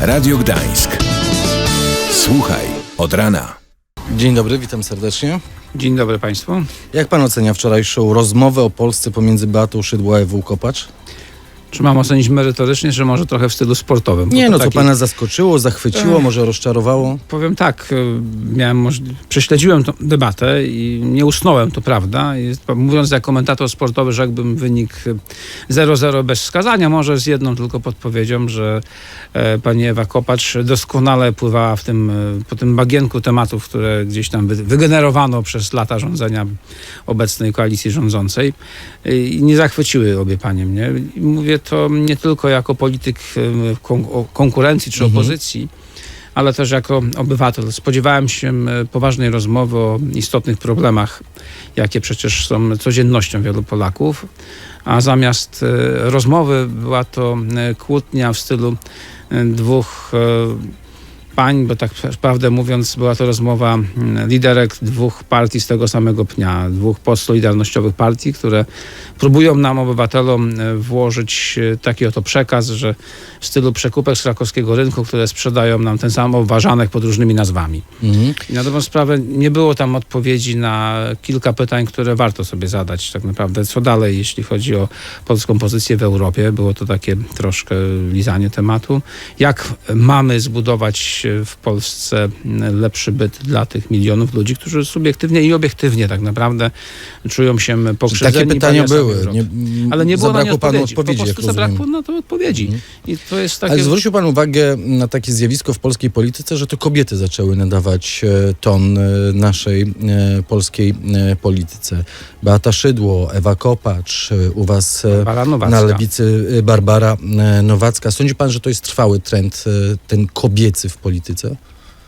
Radio Gdańsk. Słuchaj od rana. Dzień dobry, witam serdecznie. Dzień dobry Państwu. Jak pan ocenia wczorajszą rozmowę o Polsce pomiędzy Beatą Szydło a Ewą Kopacz? Czy mam ocenić merytorycznie, czy może trochę w stylu sportowym? Nie to no, taki- pana zaskoczyło, zachwyciło, może rozczarowało? Powiem tak, y, miałem możli- prześledziłem tę debatę i nie usnąłem, to prawda. Mówiąc jak komentator sportowy, rzekłbym wynik y, 0-0 bez wskazania, może z jedną tylko podpowiedzią, że e, pani Ewa Kopacz doskonale pływała w tym, e, po tym bagienku tematów, które gdzieś tam wy- wygenerowano przez lata rządzenia obecnej koalicji rządzącej i nie zachwyciły obie panie mnie. I mówię to nie tylko jako polityk konkurencji czy opozycji, ale też jako obywatel. Spodziewałem się poważnej rozmowy o istotnych problemach, jakie przecież są codziennością wielu Polaków, a zamiast e, rozmowy była to e, kłótnia w stylu e, dwóch pań, bo tak prawdę mówiąc była to rozmowa mm, liderek dwóch partii z tego samego pnia, dwóch postsolidarnościowych partii, które próbują nam, obywatelom, e, włożyć e, taki oto przekaz, że w stylu przekupek z krakowskiego rynku, które sprzedają nam ten sam obważanek pod różnymi nazwami. Mhm. I na dobrą sprawę nie było tam odpowiedzi na kilka pytań, które warto sobie zadać tak naprawdę. Co dalej, jeśli chodzi o polską pozycję w Europie? Było to takie troszkę lizanie tematu. Jak mamy zbudować w Polsce lepszy byt dla tych milionów ludzi, którzy subiektywnie i obiektywnie tak naprawdę czują się pokrzywdzeni. Takie pytania paniasami były. Nie, Ale nie było na zabrakło panu odpowiedzi. po prostu. Mhm. zabrakło na to odpowiedzi. I to jest takie... Ale zwrócił pan uwagę na takie zjawisko w polskiej polityce, że to kobiety zaczęły nadawać e, ton e, naszej e, polskiej e, polityce. Beata Szydło, Ewa Kopacz, e, u was e, na lewicy e, Barbara e, Nowacka. Sądzi pan, że to jest trwały trend, e, ten kobiecy w polityce? qualité de ça.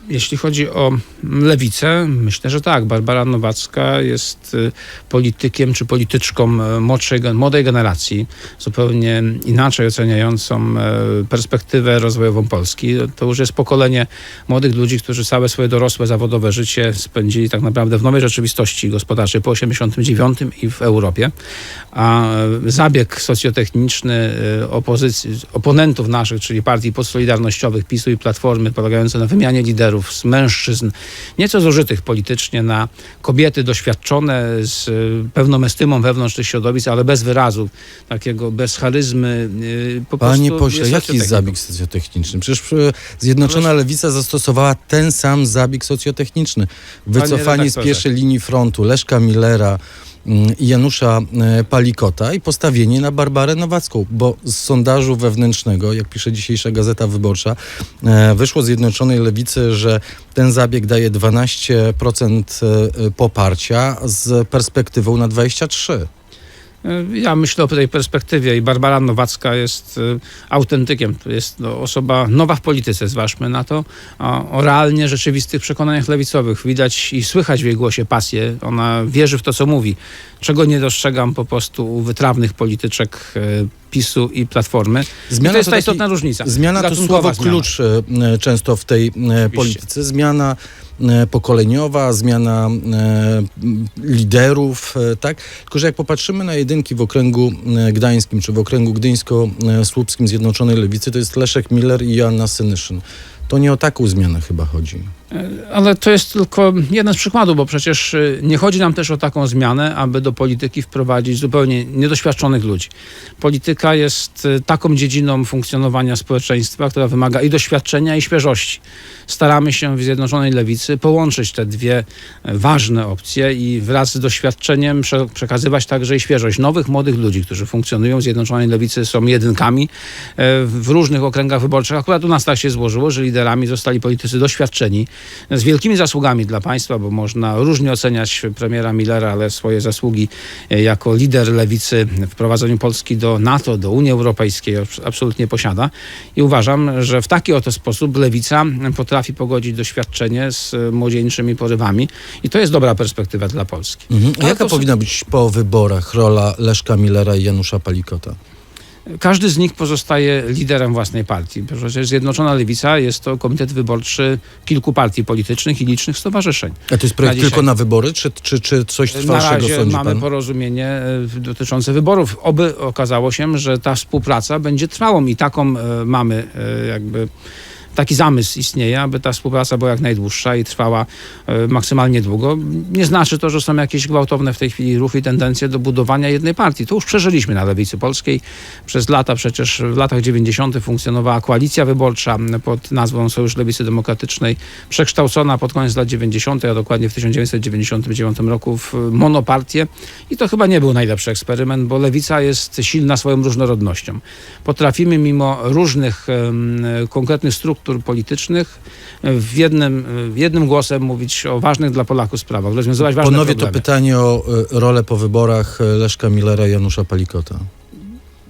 Jeśli chodzi o lewicę, myślę, że tak. Barbara Nowacka jest y, politykiem czy polityczką y, młodszej, młodej generacji, zupełnie inaczej oceniającą y, perspektywę rozwojową Polski. To już jest pokolenie młodych ludzi, którzy całe swoje dorosłe, zawodowe życie spędzili tak naprawdę w nowej rzeczywistości gospodarczej po 89 i w Europie. A zabieg socjotechniczny opozycji, oponentów naszych, czyli partii podsolidarnościowych, PiSu i Platformy, polegający na wymianie liderów z mężczyzn, nieco zużytych politycznie na kobiety doświadczone z y, pewną estymą wewnątrz tych środowisk, ale bez wyrazu, takiego, bez charyzmy. y, Po Panie pośle, jaki zabieg socjotechniczny? Przecież e, Zjednoczona Lewica zastosowała ten sam zabieg socjotechniczny. Wycofanie z pierwszej linii frontu Leszka Millera Janusza e, Palikota i postawienie na Barbarę Nowacką, bo z sondażu wewnętrznego, jak pisze dzisiejsza Gazeta Wyborcza, e, wyszło Zjednoczonej Lewicy, że ten zabieg daje 12% e, poparcia z perspektywą na 23%. Y, Ja myślę o tej perspektywie i Barbara Nowacka jest y, autentykiem. To jest osoba nowa w polityce, zważmy na to, o realnie rzeczywistych przekonaniach lewicowych. Widać i słychać w jej głosie pasję. Ona wierzy w to, co mówi. Czego nie dostrzegam po prostu u wytrawnych polityczek y, PiSu i Platformy. I to jest ta istotna różnica. Zmiana to słowo zmiana. klucz e, często w tej e, polityce. Zmiana e, pokoleniowa, zmiana liderów, tak? Tylko, że jak popatrzymy na jedynki w okręgu gdańskim, czy w okręgu gdyńsko-słupskim Zjednoczonej Lewicy, to jest Leszek Miller i Joanna Senyszyn. To nie o taką zmianę chyba chodzi. Ale to jest tylko jeden z przykładów, bo przecież y, nie chodzi nam też o taką zmianę, aby do polityki wprowadzić zupełnie niedoświadczonych ludzi. Polityka jest y, taką dziedziną funkcjonowania społeczeństwa, która wymaga i doświadczenia, i świeżości. Staramy się w Zjednoczonej Lewicy połączyć te dwie ważne opcje i wraz z doświadczeniem prze- przekazywać także i świeżość nowych, młodych ludzi, którzy funkcjonują w Zjednoczonej Lewicy, są jedynkami e, w różnych okręgach wyborczych. Akurat u nas tak się złożyło, że liderami zostali politycy doświadczeni, z wielkimi zasługami dla państwa, bo można różnie oceniać premiera Millera, ale swoje zasługi e, jako lider lewicy w prowadzeniu Polski do NATO, do Unii Europejskiej abs- absolutnie posiada. I uważam, że w taki oto sposób lewica potrafi pogodzić doświadczenie z e, młodzieńczymi porywami i to jest dobra perspektywa dla Polski. Mhm. A jaka to- powinna być po wyborach rola Leszka Millera i Janusza Palikota? Każdy z nich pozostaje liderem własnej partii. Przecież Zjednoczona Lewica jest to komitet wyborczy kilku partii politycznych i licznych stowarzyszeń. A to jest projekt Na tylko na wybory, czy, czy, czy coś Na trwalszego razie sądzi mamy pan? porozumienie e, dotyczące wyborów. Oby okazało się, że ta współpraca będzie trwałą i taką e, mamy e, jakby taki zamysł istnieje, aby ta współpraca była jak najdłuższa i trwała e, maksymalnie długo. Nie znaczy to, że są jakieś gwałtowne w tej chwili ruchy i tendencje do budowania jednej partii. To już przeżyliśmy na lewicy polskiej. Przez lata przecież w latach 90. funkcjonowała koalicja wyborcza pod nazwą Sojusz Lewicy Demokratycznej, przekształcona pod koniec lat 90., a dokładnie w 1999 roku w monopartię. I to chyba nie był najlepszy eksperyment, bo lewica jest silna swoją różnorodnością. Potrafimy mimo różnych em, konkretnych struktur politycznych w jednym, w jednym głosem mówić o ważnych dla Polaków sprawach, rozwiązywać ważne Ponowię to problemy. pytanie o e, rolę po wyborach e, Leszka Millera i Janusza Palikota.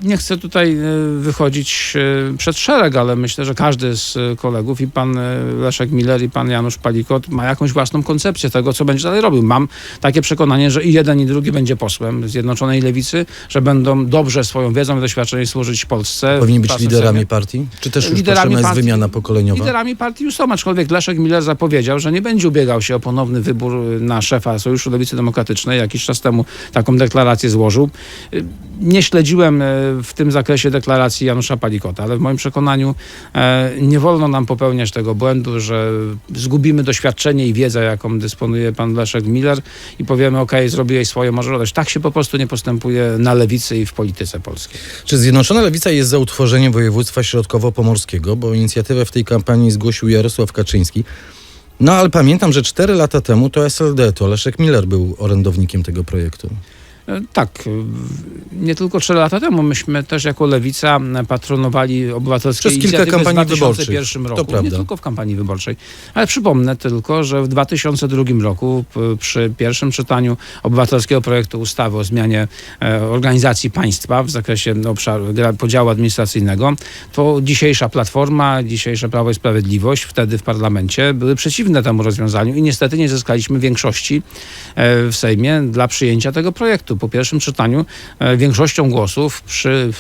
Nie chcę tutaj e, wychodzić e, przed szereg, ale myślę, że każdy z e, kolegów i pan Leszek Miller i pan Janusz Palikot ma jakąś własną koncepcję tego, co będzie dalej robił. Mam takie przekonanie, że i jeden i drugi będzie posłem Zjednoczonej Lewicy, że będą dobrze swoją wiedzą i doświadczeniem służyć Polsce. Powinni być liderami partii? Czy też już Liderami potrzebna jest partii- wymiana pokoleniowa? Liderami partii już są, aczkolwiek Leszek Miller zapowiedział, że nie będzie ubiegał się o ponowny wybór na szefa Sojuszu Lewicy Demokratycznej. Jakiś czas temu taką deklarację złożył. Nie śledziłem w tym zakresie deklaracji Janusza Palikota, ale w moim przekonaniu e, nie wolno nam popełniać tego błędu, że zgubimy doświadczenie i wiedzę, jaką dysponuje pan Leszek Miller i powiemy, ok, zrobiłeś swoje, może odejść. Tak się po prostu nie postępuje na lewicy i w polityce polskiej. Czy Zjednoczona Lewica jest za utworzeniem województwa środkowo-pomorskiego? Bo inicjatywę w tej kampanii zgłosił Jarosław Kaczyński. No ale pamiętam, że cztery lata temu to SLD, to Leszek Miller był orędownikiem tego projektu. E, Tak, nie tylko trzy lata temu myśmy też jako lewica patronowali obywatelskie Przez kilka kampanii w 2001 wyborczych. roku. To prawda. Nie tylko w kampanii wyborczej. Ale przypomnę tylko, że w 2002 roku przy pierwszym czytaniu obywatelskiego projektu ustawy o zmianie e, organizacji państwa w zakresie obszaru gra- podziału administracyjnego, to dzisiejsza Platforma, dzisiejsze Prawo i Sprawiedliwość wtedy w parlamencie były przeciwne temu rozwiązaniu i niestety nie zyskaliśmy większości e, w Sejmie dla przyjęcia tego projektu. Po pierwszym czytaniu e, większością głosów przy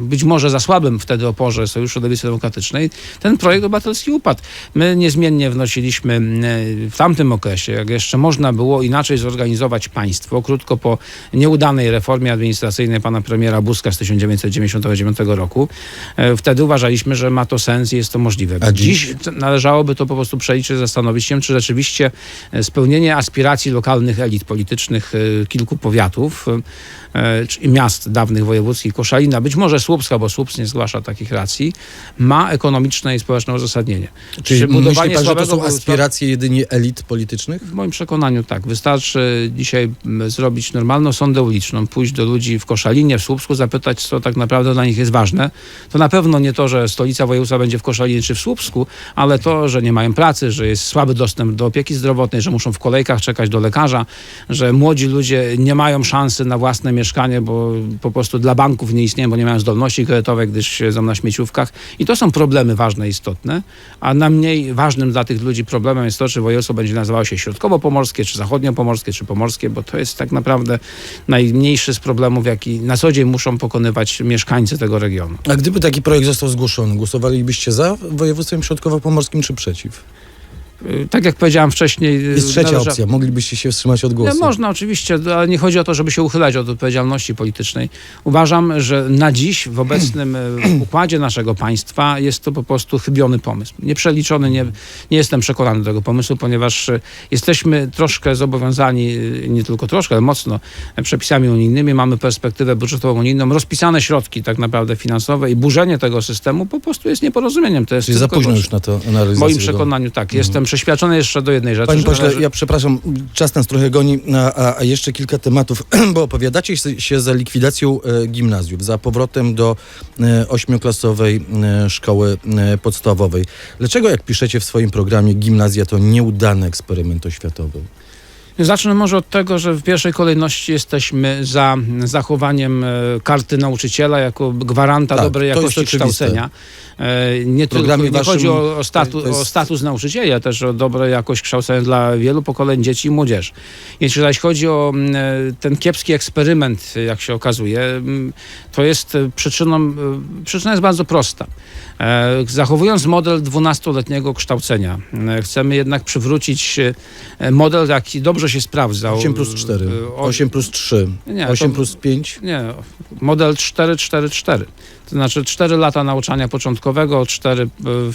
być może za słabym wtedy oporze Sojuszu Lewicy Demokratycznej, ten projekt obywatelski upadł. My niezmiennie wnosiliśmy m, w tamtym okresie, jak jeszcze można było inaczej zorganizować państwo, krótko po nieudanej reformie administracyjnej pana premiera Buzka z 1999 roku, e, wtedy uważaliśmy, że ma to sens i jest to możliwe. A dziś? t- należałoby to po prostu przeliczyć, zastanowić się, czy rzeczywiście e, spełnienie aspiracji lokalnych elit politycznych e, kilku powiatów e, czy miast dawnych wojewódzkich, Koszalina, być może Słupska, bo Słupsk nie zgłasza takich racji, ma ekonomiczne i społeczne uzasadnienie. Czyli Czy myśli budowanie pan, że to są aspiracje jedynie elit politycznych? w moim przekonaniu tak. Wystarczy dzisiaj m, zrobić normalną sondę uliczną, pójść do ludzi w Koszalinie, w Słupsku, zapytać, co tak naprawdę dla nich jest ważne. To na pewno nie to, że stolica województwa będzie w Koszalinie czy w Słupsku, ale to, że nie mają pracy, że jest słaby dostęp do opieki zdrowotnej, że muszą w kolejkach czekać do lekarza, że młodzi ludzie nie mają szansy na własne mieszkanie, bo po prostu dla banków nie istnieją, bo nie mają zdolności kredytowej, gdyż siedzą na śmieciówkach. I to są problemy ważne istotne, a na mniej ważnym dla tych ludzi problemem jest to, czy województwo będzie nazywało się środkowo-pomorskie, czy zachodnio-pomorskie, czy pomorskie, bo to jest tak naprawdę najmniejszy z problemów, jaki na co dzień muszą pokonywać mieszkańcy tego regionu. A gdyby taki projekt został zgłoszony, głosowalibyście za województwem środkowo-pomorskim czy przeciw? Y, Tak jak powiedziałem wcześniej... y, Jest trzecia należa- opcja, moglibyście się wstrzymać od Nie, głosu. można oczywiście, ale nie chodzi o to, żeby się uchylać od odpowiedzialności politycznej. Uważam, że na dziś w obecnym e, układzie naszego państwa jest to po prostu chybiony pomysł. Nieprzeliczony, nie, nie jestem przekonany do tego pomysłu, ponieważ jesteśmy troszkę zobowiązani, nie tylko troszkę, ale mocno przepisami unijnymi, mamy perspektywę budżetową unijną, rozpisane środki tak naprawdę finansowe i burzenie tego systemu po prostu jest nieporozumieniem. To jest Czyli za późno już na to W analizę. moim przekonaniu tak. Jestem przeświadczony jeszcze do jednej rzeczy. Panie pośle, należy- ja przepraszam, czas nas trochę goni, a, a, jeszcze kilka tematów, bo opowiadacie się- za likwidacją e, gimnazjów, za powrotem do e, ośmioklasowej e, szkoły podstawowej. Dlaczego, jak piszecie w swoim programie, gimnazja to nieudany eksperyment oświatowy? Zacznę może od tego, że w pierwszej kolejności jesteśmy za zachowaniem e, karty nauczyciela jako gwaranta Tak, dobrej jakości kształcenia. E, Nie, tylko, nie waszym chodzi o, o, statu, jest- o status nauczycieli, a też o dobrą jakość kształcenia dla wielu pokoleń dzieci i młodzieży. Jeśli zaś chodzi o e, ten kiepski eksperyment, jak się okazuje, to jest przyczyną, przyczyna jest bardzo prosta. Zachowując model 12-letniego kształcenia, chcemy jednak przywrócić model, jaki dobrze dobrze się sprawdzał. 8 plus 4, Y, o- 8 plus 3, Nie, 8 to- plus 5. Nie, model 4-4-4. To znaczy 4 lata nauczania początkowego, 4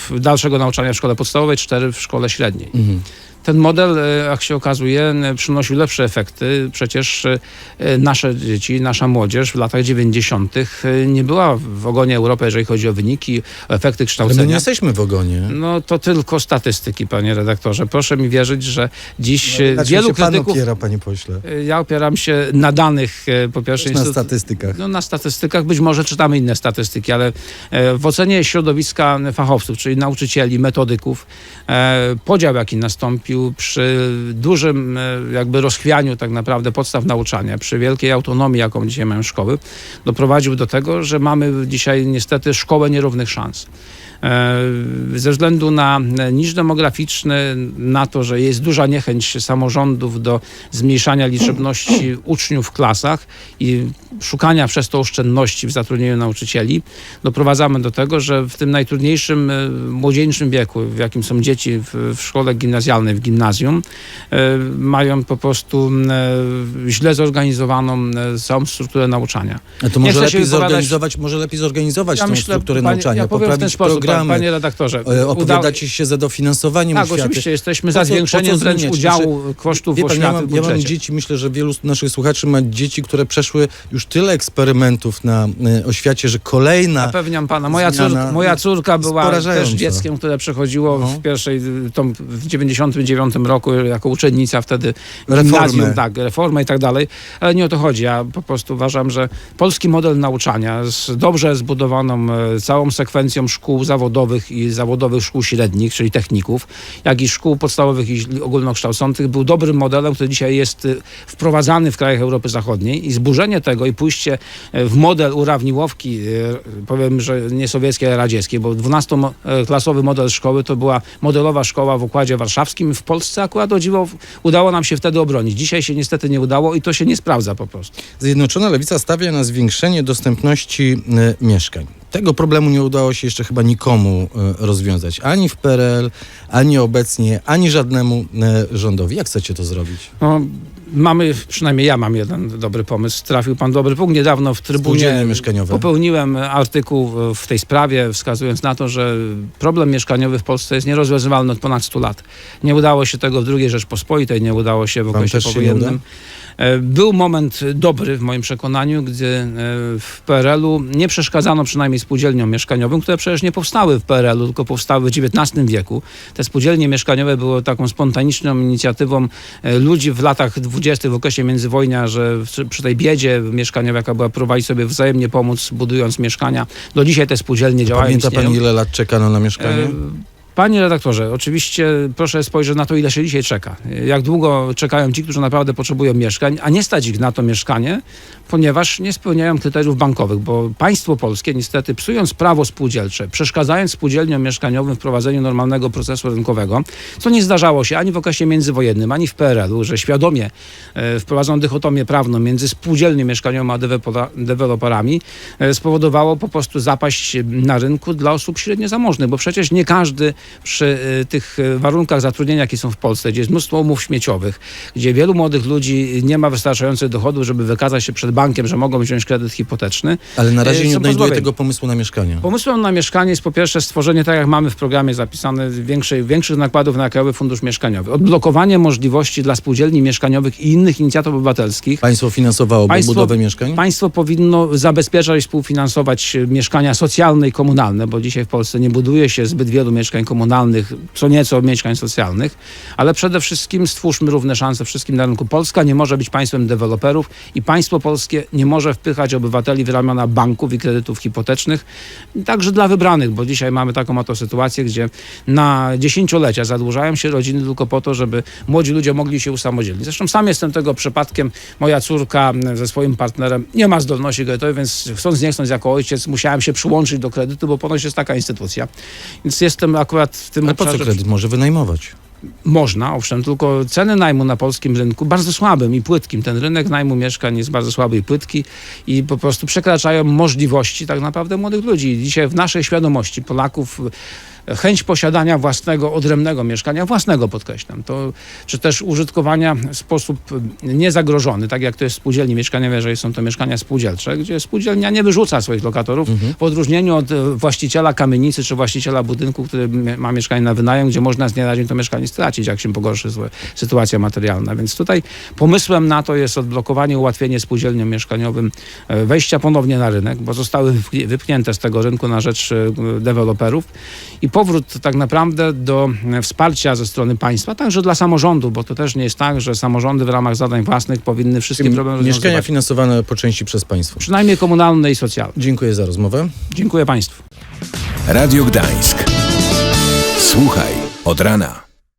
w dalszego nauczania w szkole podstawowej, 4 w szkole średniej. Mhm. Ten model, e, jak się okazuje, przynosił lepsze efekty. Przecież e, nasze dzieci, nasza młodzież w latach 90. e, nie była w ogonie Europy, jeżeli chodzi o wyniki, o efekty Ale my nie kształcenia. jesteśmy w ogonie. No to tylko statystyki, panie redaktorze. Proszę mi wierzyć, że dziś czym wielu się pan krytyków... opiera, panie pośle? Ja opieram się na danych, po pierwsze... Na statystykach. no, na statystykach być może czytamy inne statystyki, ale w ocenie środowiska fachowców, czyli nauczycieli, metodyków, podział jaki nastąpił przy dużym e, jakby rozchwianiu tak naprawdę podstaw nauczania, przy wielkiej autonomii, jaką dzisiaj mają szkoły, doprowadził do tego, że mamy dzisiaj niestety szkołę nierównych szans. E, Ze względu na niż demograficzny, na to, że jest duża niechęć samorządów do zmniejszania liczebności uczniów w klasach i szukania przez to oszczędności w zatrudnieniu nauczycieli, doprowadzamy do tego, że w tym najtrudniejszym e, młodzieńczym wieku, w jakim są dzieci w, w szkole gimnazjalnej, w gimnazjum, e, mają po prostu e, źle zorganizowaną e, całą strukturę nauczania. A to może lepiej zorganizować, może lepiej zorganizować Ja tą myślę, strukturę panie- nauczania, ja poprawić sposób, programy, panie redaktorze. e, uda- opowiadać się za dofinansowaniem Tak, oświaty. oczywiście jesteśmy za zwiększeniem wręcz udziału kosztów Wie pan, oświaty ja, mam, w ja mam dzieci, myślę, że wielu z naszych słuchaczy ma dzieci, które przeszły już tyle eksperymentów na e, oświacie, że kolejna... Zapewniam pana, moja córka, moja córka była też dzieckiem, które przechodziło No. w pierwszej, y, tą, w 99 roku jako uczennica wtedy gimnazjum, tak, reformę i tak dalej, ale nie o to chodzi. Ja po prostu uważam, że polski model nauczania z dobrze zbudowaną e, całą sekwencją szkół zawodowych i zawodowych szkół średnich, czyli techników, jak i szkół podstawowych i ogólnokształcących był dobrym modelem, który dzisiaj jest y, wprowadzany w krajach Europy Zachodniej i zburzenie tego i pójście e, w model urawniłowki, e, powiem, że nie sowieckiej, ale radzieckiej, bo 12-klasowy model szkoły to była modelowa szkoła w Układzie Warszawskim. W Polsce akurat o dziwo udało nam się wtedy obronić. Dzisiaj się niestety nie udało i to się nie sprawdza po prostu. Zjednoczona Lewica stawia na zwiększenie dostępności e, mieszkań. Tego problemu nie udało się jeszcze chyba nikomu e, rozwiązać. Ani w PRL, ani obecnie, ani żadnemu e, rządowi. Jak chcecie to zrobić? No, mamy, przynajmniej ja mam jeden dobry pomysł. Trafił pan dobry punkt. Niedawno w Trybunie popełniłem artykuł w- tej sprawie, wskazując na to, że problem mieszkaniowy w Polsce jest nierozwiązywalny od ponad 100 lat. Nie udało się tego w II Rzeczpospolitej, nie udało się w okresie powojennym. E, Był moment dobry w moim przekonaniu, gdy e, w PRL-u nie przeszkadzano przynajmniej spółdzielniom mieszkaniowym, które przecież nie powstały w PRL-u, tylko powstały w XIX wieku. Te spółdzielnie mieszkaniowe były taką spontaniczną inicjatywą e, ludzi w latach 20. w okresie międzywojnia, że przy- tej biedzie mieszkaniowej, jaka była, próbowali sobie wzajemnie pomóc, budując mieszkania. Do dzisiaj te spółdzielnie działają. Pamięta istnieją. pan, ile lat czekano na mieszkanie? E, Panie redaktorze, oczywiście proszę spojrzeć na to, ile się dzisiaj czeka. Jak długo czekają ci, którzy naprawdę potrzebują mieszkań, a nie stać ich na to mieszkanie, ponieważ nie spełniają kryteriów bankowych, bo państwo polskie niestety psując prawo spółdzielcze, przeszkadzając spółdzielniom mieszkaniowym w prowadzeniu normalnego procesu rynkowego, co nie zdarzało się ani w okresie międzywojennym, ani w PRL-u, że świadomie e, wprowadzono dychotomię prawną między spółdzielnią mieszkaniową a deweloperami, e, spowodowało po prostu zapaść na rynku dla osób średnio zamożnych, bo przecież nie każdy przy e, tych e, warunkach zatrudnienia, jakie są w Polsce, gdzie jest mnóstwo umów śmieciowych, gdzie wielu młodych ludzi nie ma wystarczających dochodów, żeby wykazać się przed bankiem, że mogą wziąć kredyt hipoteczny. Ale na razie e, nie odnajduję tego pomysłu na mieszkanie. Pomysłem na mieszkanie jest po pierwsze stworzenie, tak jak mamy w programie zapisane, większej, większych nakładów na Krajowy Fundusz Mieszkaniowy. Odblokowanie możliwości dla spółdzielni mieszkaniowych i innych inicjatyw obywatelskich. Państwo finansowałoby Państwo- budowę mieszkań? Państwo powinno zabezpieczać i współfinansować mieszkania socjalne i komunalne, bo dzisiaj w Polsce nie buduje się zbyt wielu mieszkań komunalnych, co nieco mieszkań socjalnych, ale przede wszystkim stwórzmy równe szanse wszystkim na rynku. Polska nie może być państwem deweloperów i państwo polskie nie może wpychać obywateli w ramiona banków i kredytów hipotecznych, także dla wybranych, bo dzisiaj mamy taką oto sytuację, gdzie na dziesięciolecia zadłużają się rodziny tylko po to, żeby młodzi ludzie mogli się usamodzielnić. Zresztą sam jestem tego przypadkiem. Moja córka ze swoim partnerem nie ma zdolności kredytowej, więc chcąc nie chcąc jako ojciec musiałem się przyłączyć do kredytu, bo ponoć jest taka instytucja. Więc jestem akurat w tym Ale po co kredyt? Może wynajmować. Można, owszem, tylko ceny najmu na polskim rynku bardzo słabym i płytkim. Ten rynek najmu mieszkań jest bardzo słaby i płytki i po prostu przekraczają możliwości tak naprawdę młodych ludzi. Dzisiaj w naszej świadomości Polaków chęć posiadania własnego, odrębnego mieszkania, własnego podkreślam, to, czy też użytkowania w sposób niezagrożony, tak jak to jest w spółdzielni mieszkaniowej, jeżeli są to mieszkania spółdzielcze, gdzie spółdzielnia nie wyrzuca swoich lokatorów, w odróżnieniu od e, właściciela kamienicy czy właściciela budynku, który ma mieszkanie na wynajem, gdzie można z dnia na dzień to mieszkanie stracić, jak się pogorszy sytuacja materialna. Więc tutaj pomysłem na to jest odblokowanie, ułatwienie spółdzielniom mieszkaniowym e, wejścia ponownie na rynek, bo zostały wypchnięte z tego rynku na rzecz e, deweloperów i powrót tak naprawdę do e, wsparcia ze strony państwa, także dla samorządu, bo to też nie jest tak, że samorządy w ramach zadań własnych powinny wszystkie problemy Mieszkania rozwiązywać. finansowane po części przez państwo. Przynajmniej komunalne i socjalne. Dziękuję za rozmowę. Dziękuję Państwu. Radio Gdańsk. Słuchaj od rana.